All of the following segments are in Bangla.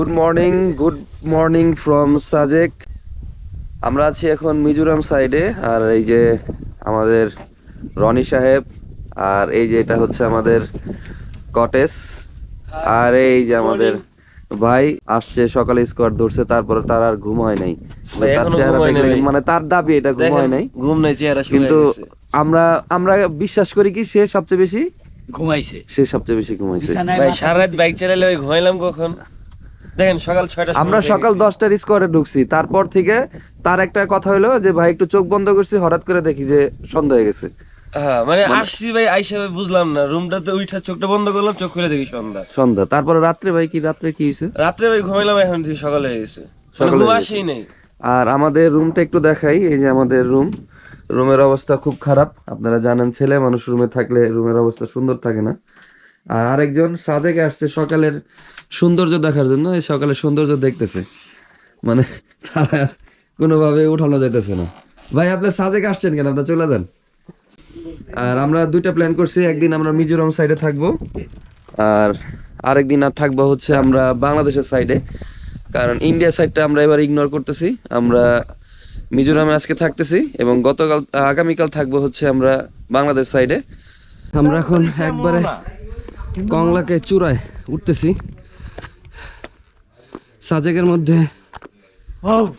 Good morning good morning from Sajek আমরা আছি এখন মিজোরাম সাইডে আর এই যে আমাদের রনি সাহেব আর এই যে এটা হচ্ছে আমাদের কটেজ আর এই যে আমাদের ভাই আসছে সকালে স্কোয়াড ধরছে তারপরে তার আর ঘুম হয় নাই। তার চেহারা। মানে তার দাবি এটা ঘুম হয় নাই। ঘুম নাই চেহারা কিন্তু আমরা আমরা বিশ্বাস করি কি সে সবচেয়ে বেশি ঘুমাইছে। সে সবচেয়ে বেশি ঘুমাইছে। ভাই সারা রাত বাইক চালালে ঘুমাইলাম কখন? দেখেন সকাল ছয়টা আমরা সকাল দশটার স্কোয়ারে ঢুকছি। তারপর থেকে তার একটা কথা হলো যে ভাই একটু চোখ বন্ধ করছি হঠাৎ করে দেখি যে সন্ধ্যা হয়ে গেছে। হ্যাঁ মানে আসছি ভাই আইসা ভাই বুঝলাম না। রুমটাতে উঠা চোখটা বন্ধ করলাম চোখ খুলে দেখি সন্ধ্যা। সন্ধ্যা। তারপরে রাত্রে ভাই কি রাত্রে কি হয়েছে? রাত্রে ভাই ঘুমাইলাম এখন থেকে সকালে হয়ে গেছে। মানে ঘুম আসেই নাই। আর আমাদের রুমটা একটু দেখাই এই যে আমাদের রুম রুমের অবস্থা খুব খারাপ। আপনারা জানেন ছেলে মানুষ রুমে থাকলে রুমের অবস্থা সুন্দর থাকে না। আর আরেকজন সাজেকে আসছে সকালের সৌন্দর্য দেখার জন্য এই সকালের সৌন্দর্য দেখতেছে। মানে তারা কোনোভাবে উঠানো যাইতেছে না। ভাই আপনার সাজেকে আসছেন কেন? আপনি চলে যান। আর আমরা দুইটা প্ল্যান করছি। একদিন আমরা মিজোরাম সাইডে থাকব, আর আরেকদিন আর থাকব হচ্ছে আমরা বাংলাদেশের সাইডে কারণ ইন্ডিয়া সাইডটা আমরা এবার ইগনোর করতেছি। আমরা মিজোরামে আজকে থাকতেছি এবং গতকাল, আগামীকাল থাকব হচ্ছে আমরা বাংলাদেশ সাইডে আমরা এখন একবারে কংলাকে চূড়ায় উঠতেছি। সাজেকের মধ্যে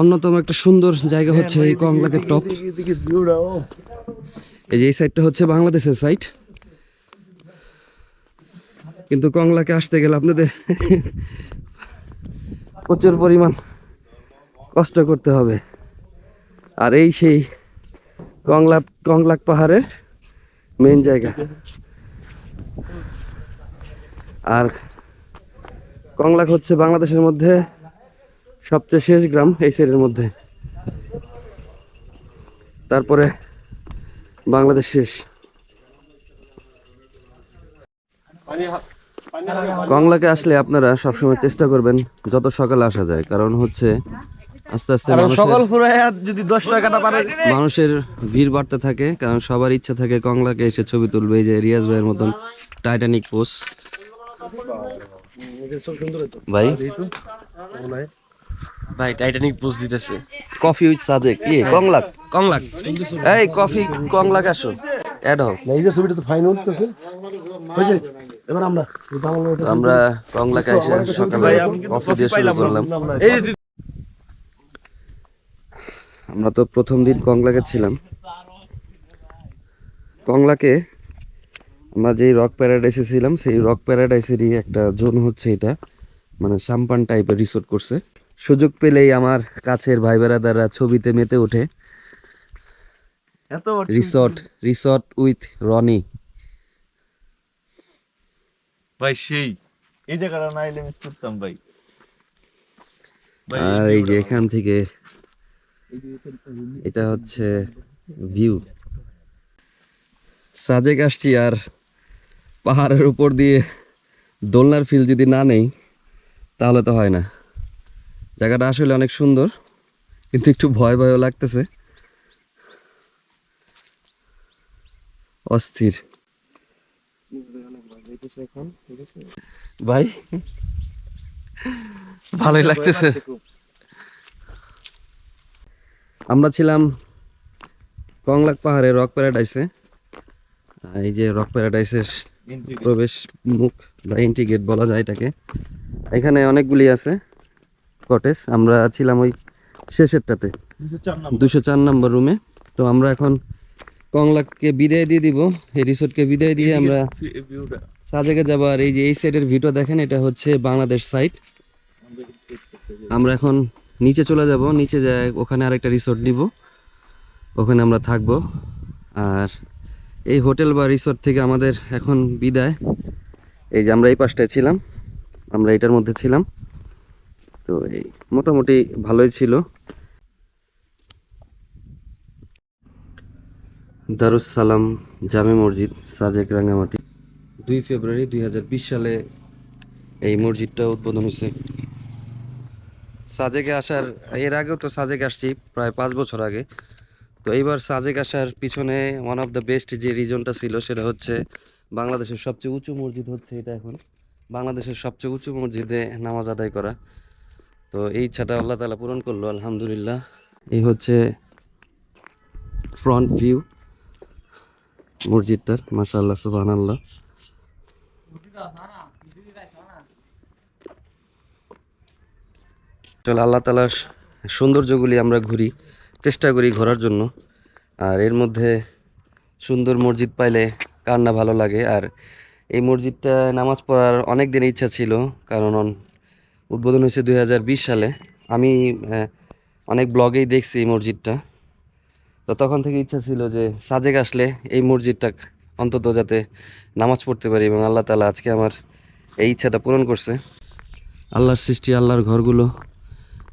অন্যতম একটা সুন্দর জায়গা হচ্ছে এই কংলাকে টপ। এই যে এই সাইডটা হচ্ছে বাংলাদেশের সাইড কিন্তু কংলাকে আসতে গেলে আপনাদের প্রচুর পরিমাণ কষ্ট করতে হবে। আর এই সেই কংলা কংলাক পাহাড়ের মেন জায়গা। আর কংলাক হচ্ছে বাংলাদেশের মধ্যে সবচেয়ে শেষ গ্রাম এই সাইডের মধ্যে। তারপরে বাংলাদেশ শেষ। কংলাকে আসলে আপনারা সবসময় চেষ্টা করবেন যত সকালে আসা যায় কারণ হচ্ছে আস্তে আস্তে সকাল যদি দশ টাকাটা পারে মানুষের ভিড় বাড়তে থাকে কারণ সবার ইচ্ছা থাকে কংলাকে এসে ছবি তুলবে এই যে রিয়াজ ভাইয়ের মতন টাইটানিক পোস ভাই? ভাই টাইটানিক পোস্ট দিতেছে। কফি উইথ সাজেক কি কংলাক কম লাগ এই কফি কংলাক আসো। অ্যাড হও। এই যে ছবিটা তো ফাইন উঠতেছে। হয়েছে এবার আমরা আমরা কংলাকে এসে সকালে কফি দিয়ে শুরু করলাম। আমরা তো প্রথম দিন কংলাকে ছিলাম। কংলাকে আমরা যেই রক প্যারাডাইসে ছিলাম সেই রক প্যারাডাইসেরই একটা জোন হচ্ছে এটা। মানে সাম্পান টাইপের রিসোর্ট করছে। সুযোগ পেলেই আমার কাছের ভাই বেড়াদাররা ছবিতে মেতে ওঠে। এত রিসর্ট রিসর্ট উইথ রনি ভাই সেই। এই জায়গাটা না এলে মিস করতাম ভাই, আর এই যে এখান থেকে এটা হচ্ছে ভিউ সাজেক আসছি আর পাহাড়ের উপর দিয়ে দোলনার ফিল যদি না নেই, তাহলে তো হয় না। জায়গাটা আসলে অনেক সুন্দর, কিন্তু একটু ভয় ভয়ও লাগতেছে। অস্থির। ভাই, ভালোই লাগতেছে। আমরা ছিলাম কংলাক পাহাড়ে রক প্যারাডাইসে এই যে রক প্যারাডাইসের প্রবেশ মুখ বা এন্ট্রি গেট বলা যায় এটাকে। এখানে অনেকগুলি আছে। কটেজ আমরা ছিলাম ওই শেষেরটাতে। দুশো চার নম্বর। রুমে তো আমরা এখন কংলাককে বিদায় দিয়ে দিব। এই রিসোর্টকে বিদায় দিয়ে আমরা সাজেকে যাব আর এই যে এই সাইডের ভিউটা দেখেন এটা হচ্ছে বাংলাদেশ সাইড আমরা এখন নিচে চলে যাব। নিচে যায় ওখানে আরেকটা রিসোর্ট নিব। ওখানে আমরা থাকব। আর এই হোটেল বা রিসোর্ট থেকে আমাদের এখন বিদায়। এই যে আমরা এই পাশটায় ছিলাম, আমরা এটার মধ্যে ছিলাম। তো এই মোটামুটি ভালোই ছিল। দারুস সালাম জামে মসজিদ, সাজেক রাঙ্গামাটি দুই ফেব্রুয়ারি দুই হাজার বিশ সালে এই মসজিদটা উদ্বোধন হয়েছে। সাজেকে আসার, এর আগেও তো সাজেক আসছি, প্রায় পাঁচ বছর আগে। তো এইবার সাজেক আসার পিছনে ওয়ান অফ দ্য বেস্ট যে রিজনটা ছিল সেটা হচ্ছে বাংলাদেশের সবচেয়ে উঁচু মসজিদ হচ্ছে এটা এখন। বাংলাদেশের সবচেয়ে উঁচু মসজিদে নামাজ আদায় করা। তো এই ইচ্ছাটা আল্লাহ তালা পূরণ করল, আলহামদুলিল্লাহ। এই হচ্ছে ফ্রন্ট ভিউ মসজিদটার, মাশাআল্লাহ সুবহান আল্লাহ চলো আল্লাহ তালার সৌন্দর্যগুলি আমরা ঘুরি। চেষ্টা করি ঘোরার জন্য। আর এর মধ্যে সুন্দর মসজিদ পাইলে কার না ভালো লাগে। আর এই মসজিদটা নামাজ পড়ার অনেক দিনের ইচ্ছা ছিল, কারণ উদ্বোধন হয়েছে দু হাজার বিশ সালে। আমি অনেক ব্লগেই দেখছি এই মসজিদটা। তো তখন থেকে ইচ্ছা ছিল যে সাজেক আসলে এই মসজিদটা অন্তত যাতে নামাজ পড়তে পারি এবং আল্লাহ তালা আজকে আমার এই ইচ্ছাটা পূরণ করছে। আল্লাহর সৃষ্টি, আল্লাহর ঘরগুলো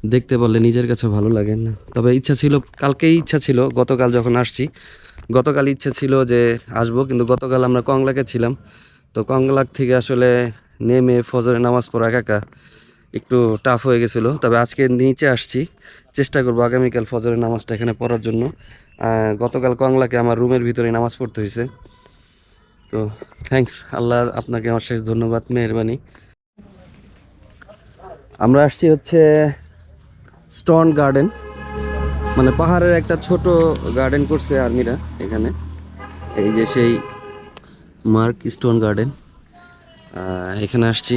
দেখতে পারলে নিজের কাছে ভালো লাগে না। তবে ইচ্ছা ছিল, কালকেই ইচ্ছা ছিল, গতকাল যখন আসছি, গতকাল ইচ্ছা ছিল যে আসব, কিন্তু গতকাল আমরা কংলাকে ছিলাম। তো কংলাক থেকে আসলে নেমে ফজরে নামাজ পড়া একা একটু টাফ হয়ে গেছিল। তবে আজকে নিচে আসছি, চেষ্টা করব আগামীকাল ফজরের নামাজটা এখানে পড়ার জন্য। গতকাল কংলাকে আমার রুমের ভিতরে নামাজ পড়তে হয়েছে। তো থ্যাঙ্কস আল্লাহ আপনাকে আমার শেষ ধন্যবাদ, মেহরবানি। আমরা আসছি হচ্ছে স্টোন গার্ডেন। মানে পাহাড়ের একটা ছোট গার্ডেন করছে আর্মিরা এখানে। এই যে সেই মার্ক স্টোন গার্ডেন। এখানে আসছি।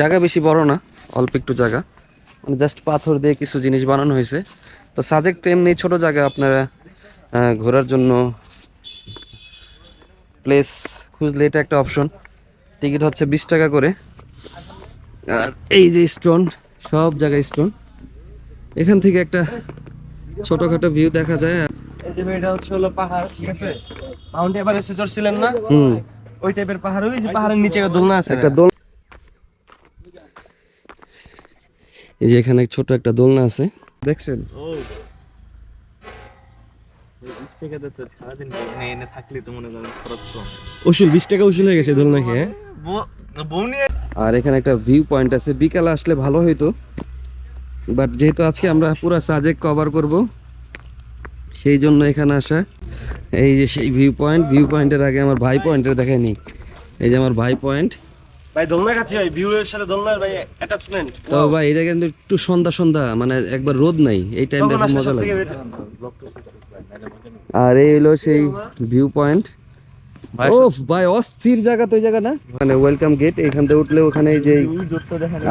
জায়গা বেশি বড় না, অল্প একটু জায়গা। মানে জাস্ট পাথর দিয়ে কিছু জিনিস বানানো হয়েছে। তো সাজেক তো এমনি ছোট জায়গা, আপনারা ঘোরার জন্য প্লেস খুঁজলে এটা একটা অপশন টিকিট হচ্ছে বিশ টাকা করে। আর এই যে স্টোন সব জায়গায় স্টোন এখান থেকে একটা ছোটখাটো ভিউ দেখা যায়। এটা হচ্ছে হলো পাহাড় ঠিক আছে? মাউন্ট এভারেস্টে চড়ছিলেন না? হুম। ওই টাইপের পাহাড় ওই যে পাহাড়ের নিচে একটা দোলনা আছে। একটা দোল এই যে এখানে ছোট একটা দোলনা আছে। দেখছেন? ও। বিশ টাকাতে তো সারাদিন এনে এনে থাকলে তো মনে করেন খরচ কম। উসুল বিশ টাকা উসুল হয়ে গেছে দোলনা খেয়ে। বউ- বউ আর এখানে একটা ভিউ পয়েন্ট আছে। বিকালে আসলে ভালো হইতো। বাট যেহেতু আজকে আমরা পুরো সাজেক কভার করব সেই জন্য এখানে আসা। এই যে সেই ভিউ পয়েন্ট ভিউ পয়েন্টের আগে আমার ভাই পয়েন্টের দেখায়নি। এই যে আমার ভাই পয়েন্ট ভাই দোলনা খাচ্ছি ভাই ভিউ এর সাথে দোলনার ভাই অ্যাটাচমেন্ট তো ভাই এটা কিন্তু একটু সন্ধ্যা সন্ধ্যা মানে একবার রোদ নাই এই টাইমটা মজা লাগে। আর এই হলো সেই ভিউ পয়েন্ট ও ভাই অস্থির জায়গা তো ওই জায়গা না? মানে ওয়েলকাম গেট এখান থেকে উঠলে ওখানে এই যে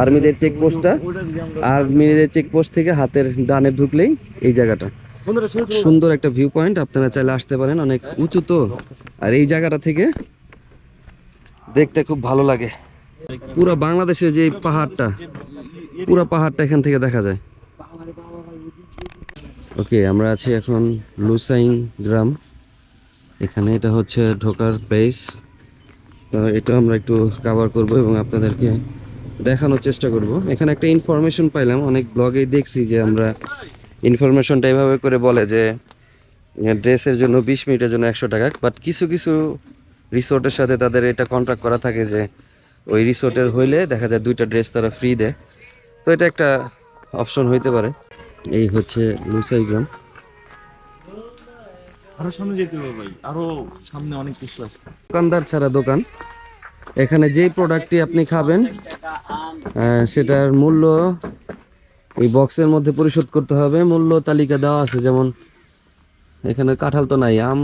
আর্মিদের চেক পোস্টটা আর্মিদের চেক পোস্ট থেকে হাতের ডানে ঢুকলেই এই জায়গাটা। সুন্দর একটা ভিউ পয়েন্ট আপনারা চাইলে আসতে পারেন অনেক উঁচু তো। আর এই জায়গাটা থেকে দেখতে খুব ভালো লাগে। পুরো বাংলাদেশের যে এই পাহাড়টা পুরো পাহাড়টা এখান থেকে দেখা যায়। ওকে আমরা আছি এখন লুসাইং গ্রাম। এখানে এটা হচ্ছে ঢোকার প্লেস তো এটা আমরা একটু কাভার করব এবং আপনাদেরকে দেখানোর চেষ্টা করব। এখানে একটা ইনফরমেশন পাইলাম, অনেক ব্লগেই দেখছি যে আমরা ইনফরমেশনটা এভাবে করে বলে যে ড্রেসের জন্য বিশ মিনিটের জন্য একশো টাকা বাট কিছু কিছু রিসোর্টের সাথে তাদের এটা কন্ট্রাক্ট করা থাকে যে, ওই রিসোর্টের হইলে দেখা যায় দুইটা ড্রেস তারা ফ্রি দেয়। তো এটা একটা অপশন হইতে পারে। এই হচ্ছে লুসাই গ্রাম আরও সামনে যেতে হবে ভাই, আরও সামনে অনেক কিছু আছে। দোকানদার ছাড়া দোকান, এখানে যেই প্রোডাক্টটি আপনি খাবেন সেটার মূল্য এই বক্সের মধ্যে পরিশোধ করতে হবে। মূল্য তালিকা দেওয়া আছে, যেমন এখানে কাঁঠাল তো নাই, আম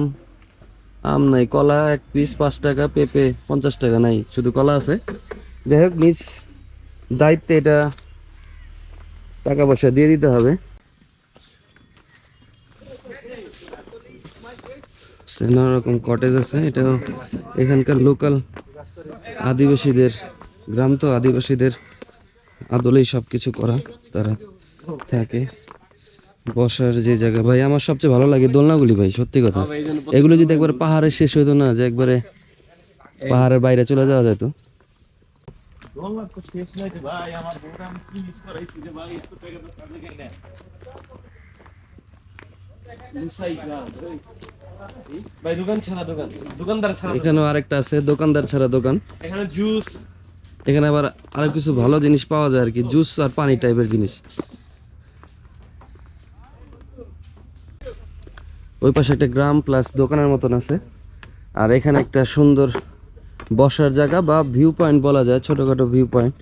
আম নাই, কলা এক পিস পাঁচ টাকা, পেঁপে পঞ্চাশ টাকা নাই, শুধু কলা আছে। যাই হোক, নিজ দায়িত্বে এটা টাকা পয়সা দিয়ে দিতে হবে। নানা রকম কটেজ আছে, এটাও এখানকার লোকাল আদিবাসীদের, গ্রাম তো আদিবাসীদের আদলেই সব কিছু করা, তারা থাকে। বসার যে জায়গা, ভাই, আমার সবচেয়ে ভালো লাগে দোলনাগুলি, ভাই, সত্যি কথা। এগুলো যদি একবার পাহাড়ে শেষ হইতো না, যে একবারে পাহাড়ের বাইরে চলে যাওয়া যেত। ভাই, আমার বউটা আমি কি মিস করাইছি রে ভাই দোকান ছাড়া দোকান। দোকানদার ছাড়া এখানেও আরেকটা আছে দোকানদার ছাড়া দোকান। এখানে জুস এখানে আবার আরও কিছু ভালো জিনিস পাওয়া যায় আর কি জুস আর পানি টাইপের জিনিস। ওই পাশে একটা গ্রাম প্লাস দোকানের মতন আছে। আর এখানে একটা সুন্দর বসার জায়গা বা ভিউ পয়েন্ট বলা যায় ছোটখাটো ভিউ পয়েন্ট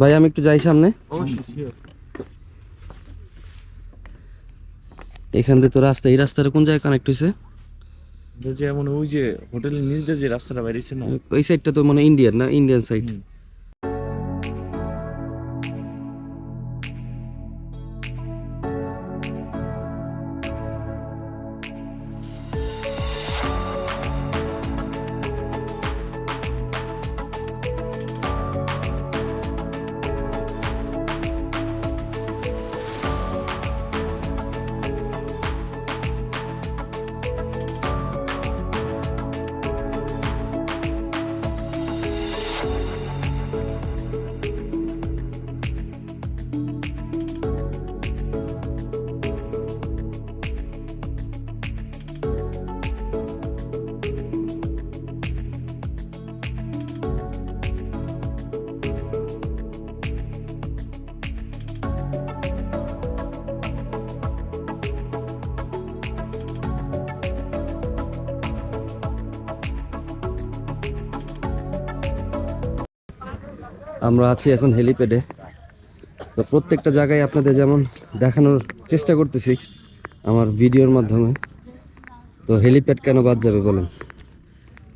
ভাই আমি একটু যাই সামনে। এখান দিয়ে তো রাস্তা এই রাস্তাটা কোন জায়গায় কানেক্ট হয়েছে যে যেমন ওই যে হোটেলের নিচ দিয়ে যে রাস্তাটা বাইরেছে না? ওই সাইডটা তো মানে ইন্ডিয়ান না? ইন্ডিয়ান সাইড আমরা আছি এখন হেলিপ্যাডে। তো প্রত্যেকটা জায়গায় আপনাদের যেমন দেখানোর চেষ্টা করতেছি আমার ভিডিওর মাধ্যমে। তো হেলিপ্যাড কেন বাদ যাবে বলেন?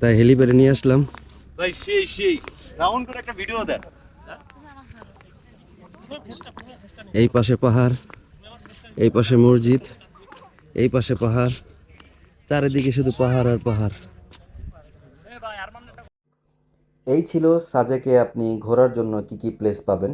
তাই হেলিপ্যাডে নিয়ে আসলাম। ভাই সেই সেই। রাউন্ড করে একটা ভিডিও দেন। এই পাশে পাহাড় এই পাশে মসজিদ এই পাশে পাহাড়। চারিদিকে শুধু পাহাড় আর পাহাড়। এই ছিল সাজেকে আপনি ঘোরার জন্য কি কি প্লেস পাবেন।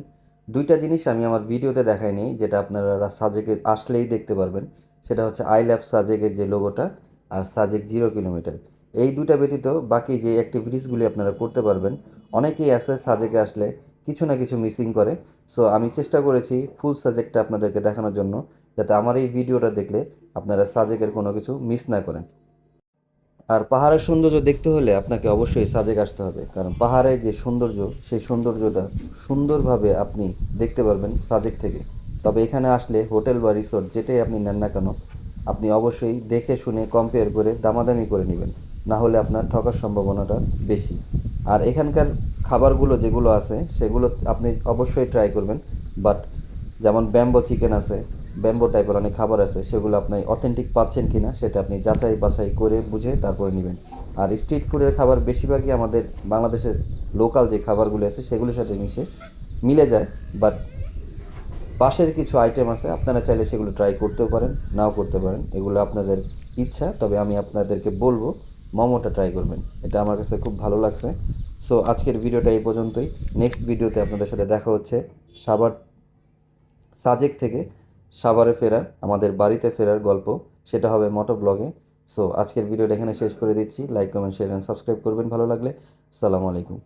দুইটা জিনিস আমি আমার ভিডিওতে দেখাই দেখাইনি যেটা আপনারা সাজেকে আসলেই দেখতে পারবেন। সেটা হচ্ছে আই লাভ সাজেকের যে লোগোটা আর সাজেক জিরো কিলোমিটার এই দুটা ব্যতীত বাকি যে অ্যাক্টিভিটিসগুলি আপনারা করতে পারবেন, অনেকেই আছে সাজেকে আসলে কিছু না কিছু মিসিং করে। সো আমি চেষ্টা করেছি ফুল সাজেকটা আপনাদেরকে দেখানোর জন্য, যাতে আমার এই ভিডিওটা দেখলে আপনারা সাজেকের কোনো কিছু মিস না করেন। আর পাহাড়ের সৌন্দর্য দেখতে হলে আপনাকে অবশ্যই সাজেক আসতে হবে। কারণ পাহাড়ের যে সৌন্দর্য, সেই সৌন্দর্যটা সুন্দরভাবে আপনি দেখতে পারবেন সাজেক থেকে। তবে এখানে আসলে হোটেল বা রিসোর্ট যেটাই আপনি নেন না কেন, আপনি অবশ্যই দেখে শুনে কম্পেয়ার করে দামাদামি করে নেবেন। না হলে আপনার ঠকার সম্ভাবনাটা বেশি। আর এখানকার খাবারগুলো যেগুলো আছে, সেগুলো আপনি অবশ্যই ট্রাই করবেন। বাট যেমন ব্যাম্বো চিকেন আছে ব্যাম্বো টাইপের অনেক খাবার আছে, সেগুলো আপনি অথেন্টিক পাচ্ছেন কি না সেটা আপনি যাচাই বাছাই করে বুঝে তারপরে নেবেন। আর স্ট্রিট ফুডের খাবার বেশিরভাগই আমাদের বাংলাদেশের লোকাল যে খাবারগুলো আছে, সেগুলোর সাথে মিশে, মিলে যায়। বাট পাশের কিছু আইটেম আছে, আপনারা চাইলে সেগুলো ট্রাই করতেও পারেন, নাও করতে পারেন। এগুলো আপনাদের ইচ্ছা, তবে আমি আপনাদেরকে বলব, মোমোটা ট্রাই করবেন। এটা আমার কাছে খুব ভালো লাগছে। সো আজকের ভিডিওটা এই পর্যন্তই। নেক্সট ভিডিওতে আপনাদের সাথে দেখা হচ্ছে সাবার সাজেক থেকে। সাভারে ফেরার, আমাদের বাড়িতে ফেরার গল্প, সেটা হবে মোটো ব্লগে। সো আজকের ভিডিওটা এখানে শেষ করে দিচ্ছি। Like comment share and subscribe করবেন ভালো লাগলে। সালাম আলাইকুম।